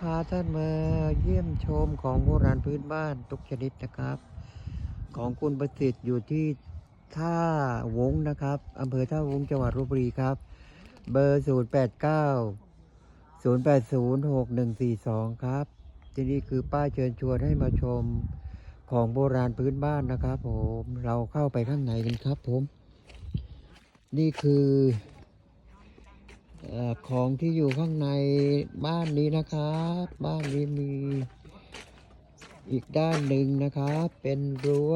พาท่านมาเยี่ยมชมของโบราณพื้นบ้านทุกชนิดนะครับ ของคุณประสิทธิ์อยู่ที่ท่าวงนะครับอำเภอท่าวงจังหวัดลบบุรีครับ เบอร์ 0 8 9 0 8 0 6 1 4 2 ครับ ที่นี่คือป้าเชิญชวนให้มาชมของโบราณพื้นบ้านนะครับผมเราเข้าไปข้างในกันครับผม นี่คือ ของที่อยู่ข้างในบ้านนี้นะครับ บ้านนี้มีอีกด้านหนึ่งนะครับ เป็นรั้ว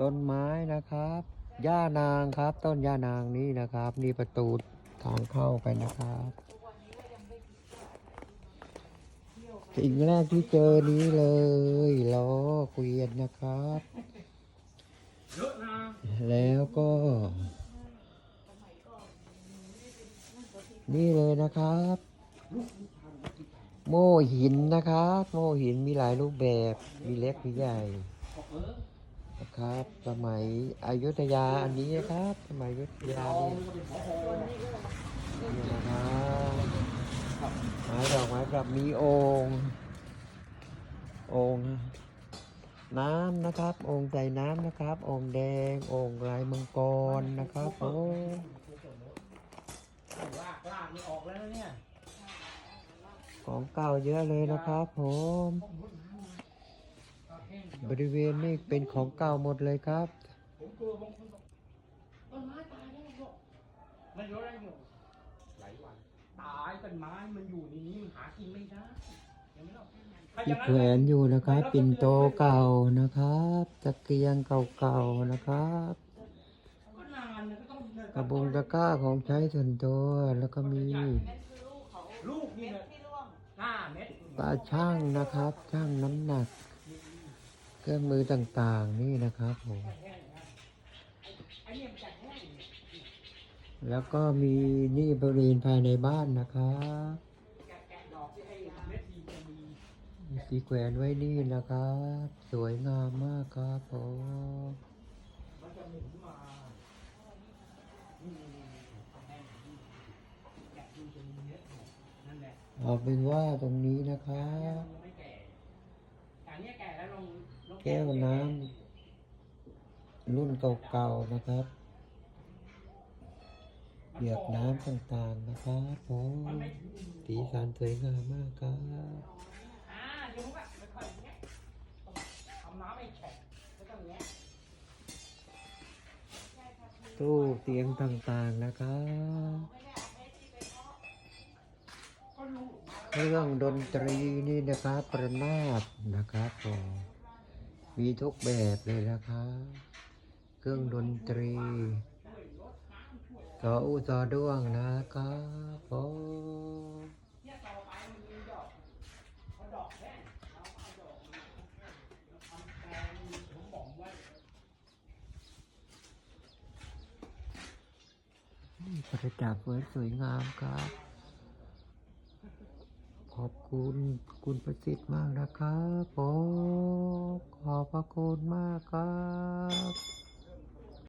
ต้นไม้นะครับหญ้านางครับ ต้นหญ้านางนี้นะครับ นี่ประตูทางเข้าไปนะครับสิ่งแรกที่เจอนี้เลยล้อเกวียนนะครับ แล้ นี่เลยนะครับ โม่หินนะครับ โม่หินมีหลายรูปแบบ มีเล็กมีใหญ่นะครับ สมัยอยุธยาอันนี้นะครับ สมัยอยุธยานี่นี่นะครับไม้ดอกไม้ประดับมีองค์องค์น้ำนะครับ องค์ใส่น้ำนะครับ องค์แดง องค์ลายมังกรนะครับโอ้ นี่ออกแล้วนะเนี่ยของเก่าเยอะเลยนะครับผม บริเวณนี้เป็นของเก่าหมดเลยครับ ผมกลัวบางคนบอกต้นไม้ตายแล้วบอกมันอยู่ได้หมดหลายวันตายต้นไม้มันอยู่ในนี้มันหากินไม่ได้เห็นไหมล่ะถ้าอที่ย่างนั้นแขวนอยู่นะครับ ปิ่นโตเก่านะครับตะเกียงเก่าๆนะครับ ก็นานนะก็ต้องเดิน กระบงตะกร้าของใช้ส่วนตัว แล้วก็มีลูกนี่นะห้าเม็ดปลาช่างนะครับ ช่างน้ำหนัก เครื่องมือต่างๆนี่นะครับผมแล้วก็มีนี่บริเวณภายในบ้านนะครับสีแขวนไว้นี่นะครับ สวยงามมากครับผม เม็ดหมดนั่นแหละเอาเป็นว่าตรงนี้นะครับยังไม่แก่แต่อันเนี้ยแก่แล้วลองลองแก้วน้ำรุ่นเก่าๆนะครับเหยือกน้ำต่างๆนะครับผมสีสันสวยงามมากครับ ตู้เตียงต่างๆนะครับเครื่องดนตรีนี่นะครับประนาดนะครับผมมีทุกแบบเลยนะครับเครื่องดนตรีสออูสอด้วงนะครับผม เนี่ยต่อไปมันมีดอกพอดอกแห้งเราเอาดอกมาแล้วทำแปลงผมบอกไว้ นี่ ประดับไว้สวยงามครับ ขอบคุณคุณประสิทธิ์มากนะครับผมขอบพระคุณมากครับ